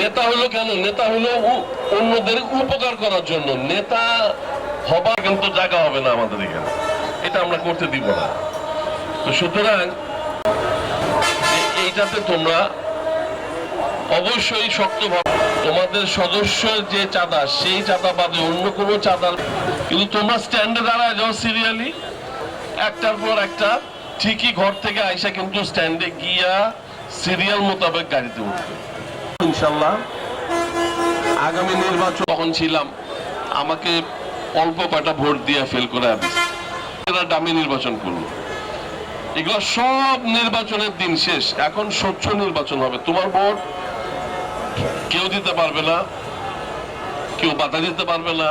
নেতা হলো কেন? নেতা হলো অন্যদের উপকার করার জন্য। নেতা হবার কিন্তু জায়গা হবে না আমাদের এখানে। এটা আমরা করতে দিব না। সুতরাং এইটাতে তোমরা অবশ্যই শক্তভাবে তোমাদের সদস্যের যে চাঁদা, সেই চাঁদা বাদে অন্য কোনো চাঁদা কিন্তু তোমরা স্ট্যান্ডে দাঁড়ায় যাও সিরিয়ালি একটার পর একটা ঠিকই ঘর থেকে আইসা কিন্তু স্ট্যান্ডে গিয়া সিরিয়াল মোতাবেক গাড়িতে উঠবে। ইনশাল্লাহ আগামী নির্বাচন তখন ছিলাম, আমাকে অল্প কয়টা ভোট দিয়ে ফেল করে এরা দামি নির্বাচন করল। এগুলো সব নির্বাচনের দিন শেষ। এখন স্বচ্ছ নির্বাচন হবে। তোমার ভোট কেউ দিতে পারবে না, কেউ বাধা দিতে পারবে না,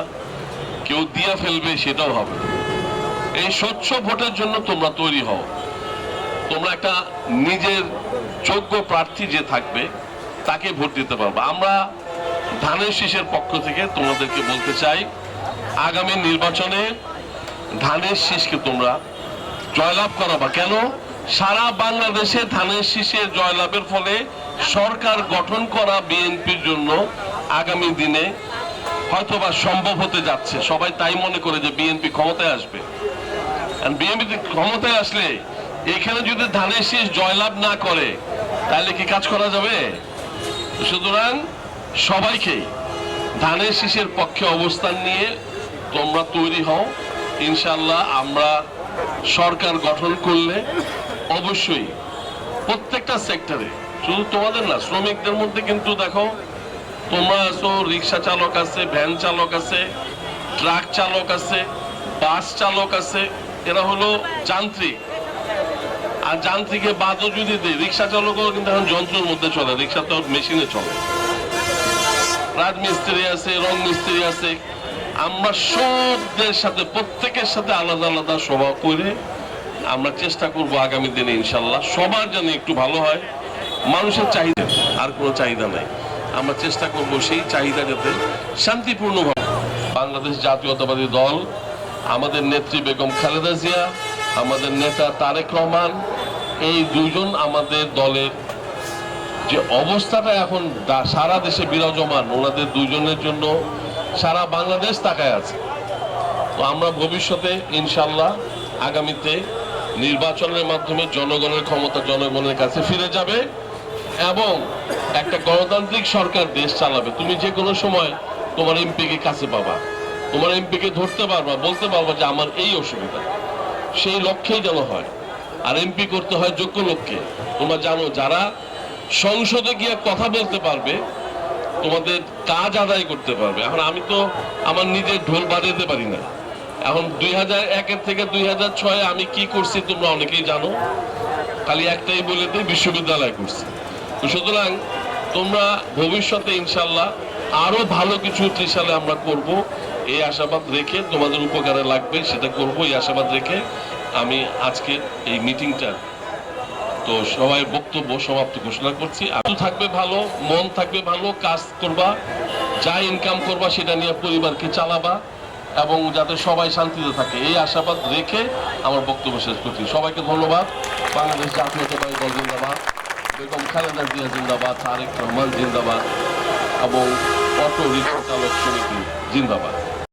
কেউ দিয়া ফেলবে, সেটাও হবে। এই স্বচ্ছ ভোটের জন্য তোমরা তৈরি হও। তোমরা একটা নিজের যোগ্য প্রার্থী যে থাকবে তাকে ভোট দিতে পারবে। আমরা ধানের শীষের পক্ষ থেকে তোমাদেরকে বলতে চাই, আগামী নির্বাচনে ধানের শীষকে তোমরা জয়লাভ করাবা কেন? সারা বাংলাদেশে ধানের শীষের জয়লাভের ফলে সরকার গঠন করা বিএনপির জন্য আগামী দিনে হয়তোবা সম্ভব হতে যাচ্ছে। সবাই তাই মনে করে যে বিএনপি ক্ষমতায় আসবে। বিএনপি ক্ষমতায় আসলে, এখানে যদি ধানের শীষ জয়লাভ না করে, তাহলে কি কাজ করা যাবে? সুতরাং সবাইকেই ধানের শীষের পক্ষে অবস্থান নিয়ে তোমরা তৈরি হও। ইনশাল্লাহ আমরা সরকার গঠন করলে অবশ্যই প্রত্যেকটা সেক্টরে, শুধু তোমাদের না, শ্রমিকদের মধ্যে কিন্তু দেখো, তোমরা আছো রিক্সা চালক আছে, ভ্যান চালক আছে, ট্রাক চালক আছে, বাস চালক আছে, এরা হলো যান্ত্রিক। আর যান্ত্রিকে বাদও যদি দেয় রিক্সা চালকও কিন্তু এখন যন্ত্রের মধ্যে চলে, রিক্সা তো মেশিনে চলে। রাজমিস্ত্রি আছে, রং মিস্ত্রি আছে, আমরা সবদের সাথে, প্রত্যেকের সাথে আলাদা আলাদা সভা করে আমরা চেষ্টা করব আগামী দিনে ইনশাল্লাহ, সবার যেন একটু ভালো হয়, মানুষের চাহিদা, আর কোনো চাহিদা নাই। আমরা চেষ্টা করব সেই চাহিদা যাতে শান্তিপূর্ণভাবে বাংলাদেশ জাতীয়তাবাদী দল, আমাদের নেত্রী বেগম খালেদা জিয়া, আমাদের নেতা তারেক রহমান এই দুজন আমাদের দলের যে অবস্থাটা এখন সারা দেশে বিরাজমান, ওনাদের দুজনের জন্য সারা বাংলাদেশ তাকায় আছে। তো আমরা ভবিষ্যতে ইনশাল্লাহ আগামীতে নির্বাচনের মাধ্যমে জনগণের ক্ষমতা জনগণের কাছে ফিরে যাবে এবং একটা গণতান্ত্রিক সরকার দেশ চালাবে। তুমি যে কোনো সময় তোমার এমপিকে কাছে পাবা, তোমার এমপিকে ধরতে পারবা, বলতে পারবা যে আমার এই অসুবিধা। সেই লক্ষ্যেই যেন হয়। আর এমপি করতে হয় যোগ্য লোককে। তোমরা জানো, যারা সংসদে গিয়ে কথা বলতে পারবে, তোমাদের কাজ আদায় করতে পারবে। এখন আমি তো আমার নিজের ঢোল বাজাতে পারি না। এখন দুই হাজার একের থেকে দুই হাজার ছয় আমি কি করছি তোমরা অনেকেই জানো। খালি একটাই বলে দিই, বিশ্ববিদ্যালয় করছি। তো সুতরাং তোমরা ভবিষ্যতে ইনশাল্লাহ আরও ভালো কিছু ত্রিশালে আমরা করব। এই আশাবাদ রেখে তোমাদের উপকারে লাগবে, সেটা করব। এই আশাবাদ রেখে আমি আজকে এই মিটিংটা, তো সবাই বক্তব্য সমাপ্ত ঘোষণা করছি। আপনি থাকবে ভালো, মন থাকবে ভালো, কাজ করবা, যা ইনকাম করবা সেটা নিয়ে পরিবারকে চালাবা এবং যাতে সবাই শান্তিতে থাকে। এই আশাবাদ রেখে আমার বক্তব্য শেষ করছি। সবাইকে ধন্যবাদ। বাংলাদেশ জাতীয়তাবাদী দল জিন্দাবাদ, বেগম খালেদা জিয়া জিন্দাবাদ, তারেক রহমান জিন্দাবাদ এবং অটো রিক্সা চালক সমিতি জিন্দাবাদ।